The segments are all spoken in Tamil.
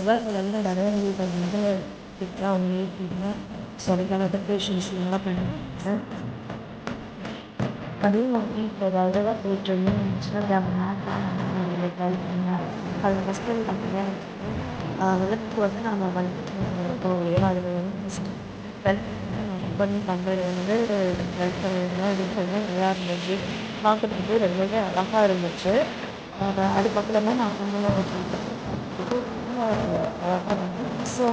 சிவகங்கள்ல நிறைய வந்து திட்டம் வந்து சனிக்கிழமை விஷயம்லாம் பண்ணுவாங்க அதுவும் வந்து இப்போ அழகாக போயிட்டு இருந்து இன்ஸ்டாகிராம்லாம் அது ஃபஸ்ட்டு வந்து பார்த்தீங்கன்னா விளக்கு வந்து நம்ம வந்து இப்போ அதில் வந்து பண்ணி வந்து நல்லா இருந்துச்சு பார்க்குறதுக்கு ரொம்பவே அழகாக இருந்துச்சு அதுக்கப்புறமா நான் வந்து ஸோ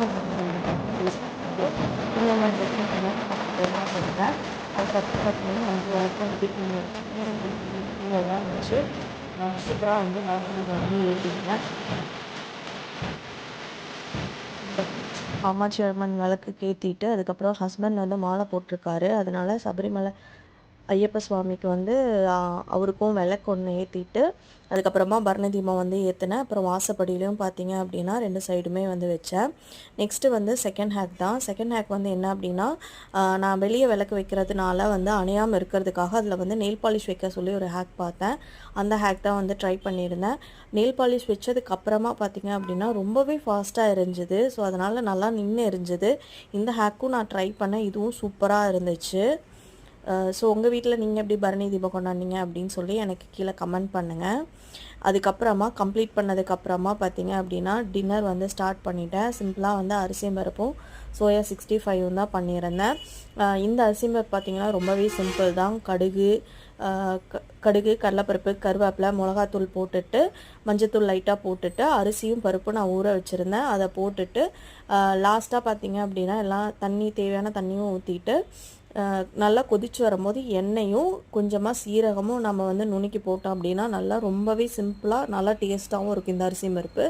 இந்த மாதிரி சொல்கிறேன் அதுக்கப்புறம் பார்த்தீங்கன்னா நல்லா இருந்துச்சு சூப்பராக வந்து நான் வந்து எழுதிட்டேன் காமாட்சி அம்மன் விளக்கு ஏற்றிட்டு அதுக்கப்புறம் ஹஸ்பண்ட் வந்து மாலை போட்டிருக்காரு. அதனால சபரிமலை ஐயப்ப சுவாமிக்கு வந்து அவருக்கும் விளக்கு ஒன்று ஏற்றிட்டு அதுக்கப்புறமா பரணதீபம் வந்து ஏற்றினேன் அப்புறம் வாசப்படியிலையும் பார்த்தீங்க அப்படின்னா ரெண்டு சைடுமே வந்து வச்சேன். நெக்ஸ்ட்டு வந்து செகண்ட் ஹேக் தான். செகண்ட் ஹேக் வந்து என்ன அப்படின்னா நான் வெளியே விளக்கு வைக்கிறதுனால வந்து அணையாமல் இருக்கிறதுக்காக அதில் வந்து நெயில் பாலிஷ் வைக்க சொல்லி ஒரு ஹேக் பார்த்தேன். அந்த ஹேக் தான் வந்து ட்ரை பண்ணியிருந்தேன். நெயில் பாலிஷ் வச்சதுக்கு அப்புறமா பார்த்தீங்க அப்படின்னா ரொம்பவே ஃபாஸ்ட்டாக இருந்துது ஸோ அதனால் நல்லா நின்று இருந்துது இந்த ஹேக்கும் நான் ட்ரை பண்ணேன். இதுவும் சூப்பராக இருந்துச்சு. ஸோ உங்கள் வீட்டில் நீங்கள் எப்படி பரணி தீபம் கொண்டாடினீங்க அப்படின்னு சொல்லி எனக்கு கீழே கமெண்ட் பண்ணுங்கள் அதுக்கப்புறமா கம்ப்ளீட் பண்ணதுக்கப்புறமா பார்த்தீங்க அப்படின்னா டின்னர் வந்து ஸ்டார்ட் பண்ணிட்டேன். சிம்பிளாக வந்து அரிசியும் பருப்பும் சோயா சிக்ஸ்டி ஃபைவும் தான் பண்ணியிருந்தேன். இந்த அரிசி பருப்பு பார்த்தீங்கன்னா ரொம்பவே சிம்பிள் தான். கடுகு கடுகு கடலப்பருப்பு கருவேப்பிலை மிளகாத்தூள் போட்டுட்டு மஞ்சத்தூள் லைட்டாக போட்டுட்டு அரிசியும் பருப்பும் நான் ஊற வச்சுருந்தேன். அதை போட்டுட்டு லாஸ்ட்டாக பார்த்தீங்க அப்படின்னா எல்லாம் தண்ணி தேவையான தண்ணியும் ஊற்றிட்டு நல்லா கொதித்து வரும்போது எண்ணெயும் கொஞ்சமாக சீரகமும் நம்ம வந்து நுணுக்கி போட்டோம் அப்படின்னா நல்லா ரொம்பவே சிம்பிளாக நல்லா டேஸ்ட்டாகவும் இருக்கும் இந்த அரிசி பருப்பு.